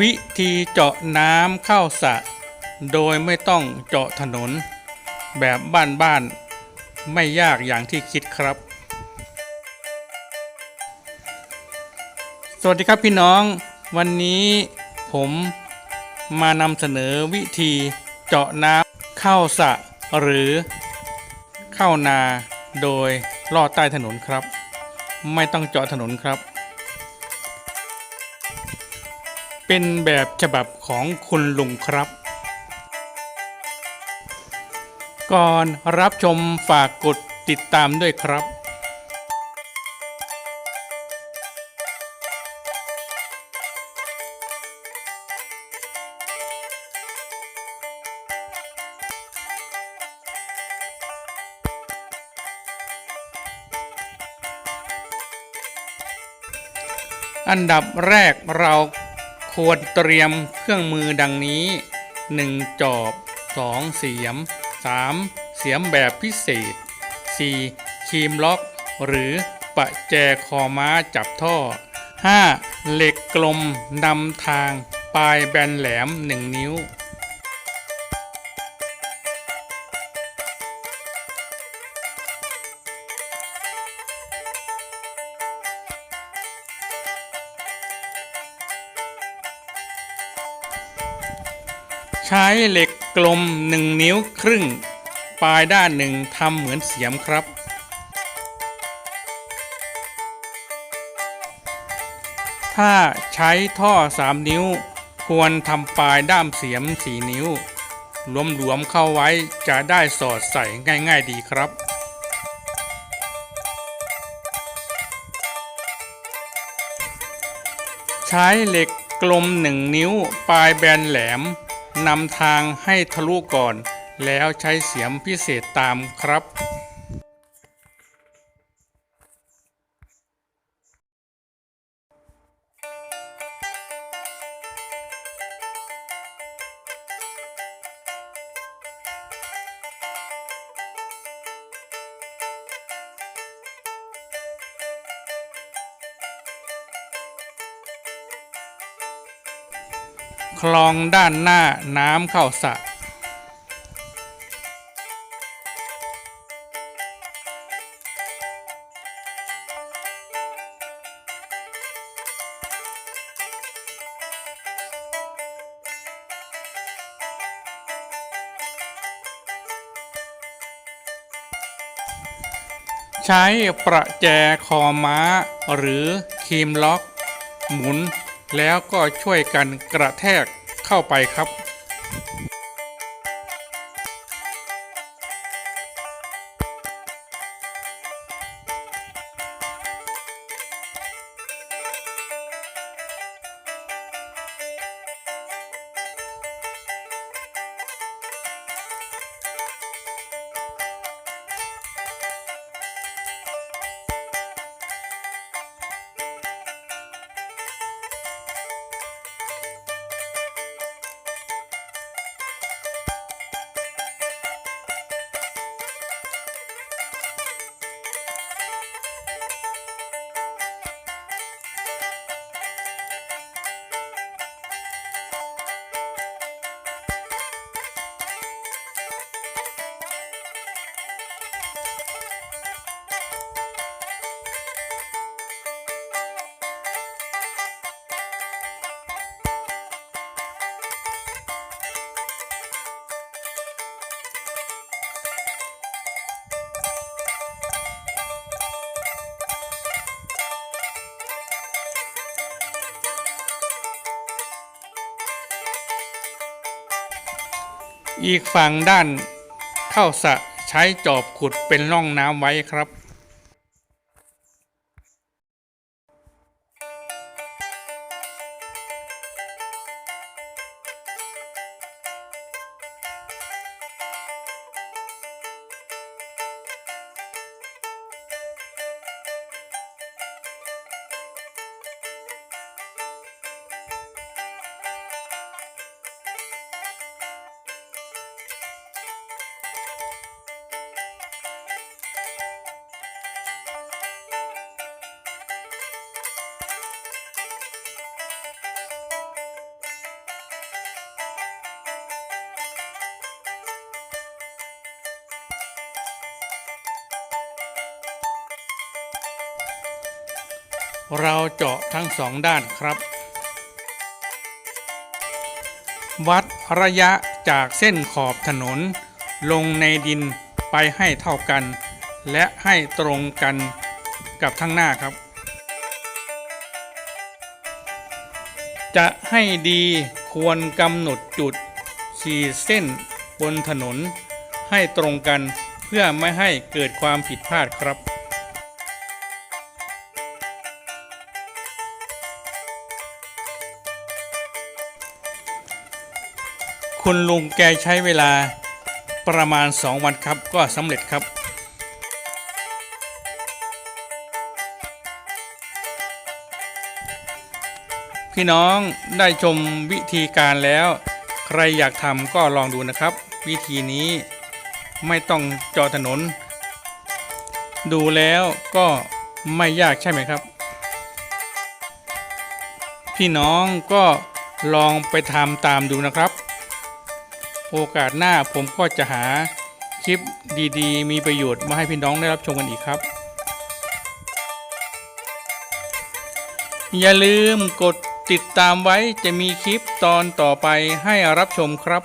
วิธีเจาะน้ำเข้าสระโดยไม่ต้องเจาะถนน แบบบ้านๆไม่ยากอย่างที่คิดครับ สวัสดีครับพี่น้อง วันนี้ผมมานำเสนอวิธีเจาะน้ำเข้าสระหรือเข้านาโดยลอดใต้ถนนครับ ไม่ต้องเจาะถนนครับ เป็นแบบฉบับของคุณลุงครับ ก่อนรับชมฝากกดติดตามด้วยครับ อันดับแรกเรา ควรเตรียมเครื่องมือดังนี้ 1 จอบ 2 เสียม 3 เสียมแบบพิเศษ 4. ครีมล็อก หรือปะแจคอม้าจับท่อ 5. เหล็กกลมนำทาง ปลายแบนแหลม 1 นิ้ว ใช้เหล็กกลม 1 นิ้วครึ่ง ปลายด้านหนึ่งทำเหมือนเสียมครับ ถ้าใช้ท่อ 3 นิ้ว ควรทำปลายด้ามเสียม 4 นิ้วหลวมๆเข้าไว้จะได้สอดใส่ง่าย ๆ ดีครับใช้เหล็กกลม 1 นิ้ว ปลายแบนแหลม นำทางให้ทะลุก่อน แล้วใช้เสียมพิเศษตามครับ คลองด้านหน้าน้ำเข้าสระใช้ประแจคอม้าหรือคีมล็อก หมุน แล้วก็ช่วยกันกระแทกเข้าไปครับ อีกฝั่งด้านเข้าสระใช้จอบขุดเป็นร่องน้ำไว้ครับ เราเจาะทั้งสองด้านครับ วัดระยะจากเส้นขอบถนน ลงในดินไปให้เท่ากัน และให้ตรงกันกับทั้งหน้าครับ จะให้ดีควรกำหนดจุด ขีดเส้นบนถนน ให้ตรงกันเพื่อไม่ให้เกิดความผิดพลาดครับ คุณลุงแกใช้เวลาประมาณ 2 วันครับ ก็สำเร็จครับ พี่น้องได้ชมวิธีการแล้ว ใครอยากทำก็ลองดูนะครับ วิธีนี้ไม่ต้องจอถนน ดูแล้วก็ไม่ยากใช่ไหมครับ พี่น้องก็ลองไปทำตามดูนะครับ โอกาสหน้าผมก็จะหาคลิปดีๆ มีประโยชน์มาให้พี่น้องได้รับชมกันอีกครับ อย่าลืมกดติดตามไว้จะมีคลิปตอนต่อไปให้รับชมครับ